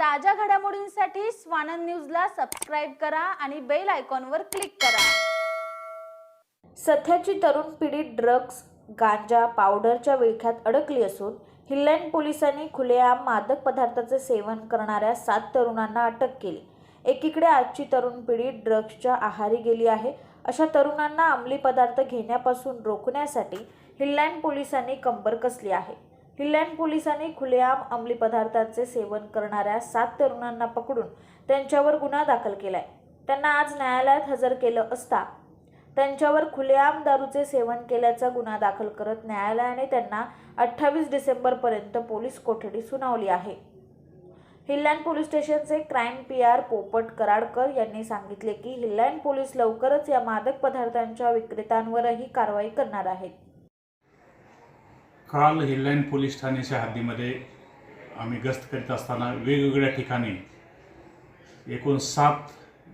ताज्या घडामोडींसाठी स्वानंद न्यूजला सबस्क्राईब करा आणि बेल आयकॉनवर क्लिक करा. सध्याची तरुण पिढी ड्रग्ज गांजा पावडरच्या विळख्यात अडकली असून हिल्लँड पोलिसांनी खुलेआम मादक पदार्थाचे सेवन करणाऱ्या सात तरुणांना अटक केली. एकीकडे आजची तरुण पिढी ड्रग्जच्या आहारी गेली आहे. अशा तरुणांना अंमली पदार्थ घेण्यापासून रोखण्यासाठी हिल्लँड पोलिसांनी कंबर कसली आहे? हिल्लँड पोलिसांनी खुलेआम अंमली पदार्थांचे सेवन करणाऱ्या सात तरुणांना पकडून त्यांच्यावर गुन्हा दाखल केलाय. त्यांना आज न्यायालयात हजर केलं असता त्यांच्यावर खुलेआम दारूचे सेवन केल्याचा गुन्हा दाखल करत न्यायालयाने त्यांना अठ्ठावीस डिसेंबरपर्यंत पोलीस कोठडी सुनावली आहे. हिल्लँड पोलीस स्टेशनचे crime P R Popat Karadkar यांनी सांगितले की हिल्लँड पोलीस लवकरच या मादक पदार्थांच्या विक्रेत्यांवरही कारवाई करणार आहेत. काल हिल्लाईन पोलीस ठाण्याच्या हद्दीमध्ये आम्ही गस्त करीत असताना वेगवेगळ्या ठिकाणी एकूण सात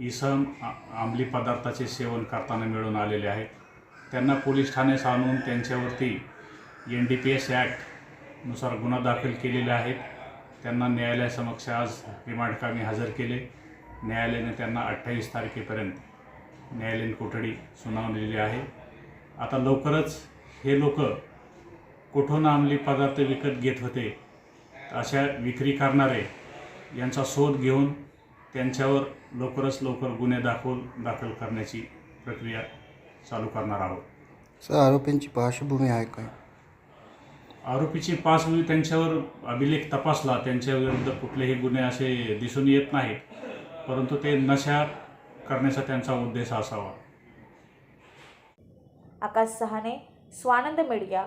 इसम आ- अंमली पदार्थाचे सेवन करताना मिळून आलेले आहेत. त्यांना पोलीस ठाण्यास आणून त्यांच्यावरती एन डी पी एस ॲक्टनुसार गुन्हा दाखल केलेले आहेत. त्यांना न्यायालयासमक्ष आज रिमांड कामी हजर केले. न्यायालयाने त्यांना अठ्ठावीस तारखेपर्यंत न्यायालयीन कोठडी सुनावलेली आहे. आता लवकरच हे लोक कुठून अंमली पदार्थ विकत घेत होते अशा विक्री करणारे यांचा शोध घेऊन त्यांच्यावर लवकरच लवकर गुन्हे दाखल दाखल करण्याची प्रक्रिया चालू करणार आहोत. सर आरोपींची पार्श्वभूमी आहे काय? आरोपीची पार्श्वभूमी त्यांच्यावर अभिलेख तपासला त्यांच्या विरुद्ध कुठलेही गुन्हे असे दिसून येत नाहीत परंतु ते नशा करण्याचा त्यांचा उद्देश असावा. आकाश सहाने स्वानंद मीडिया.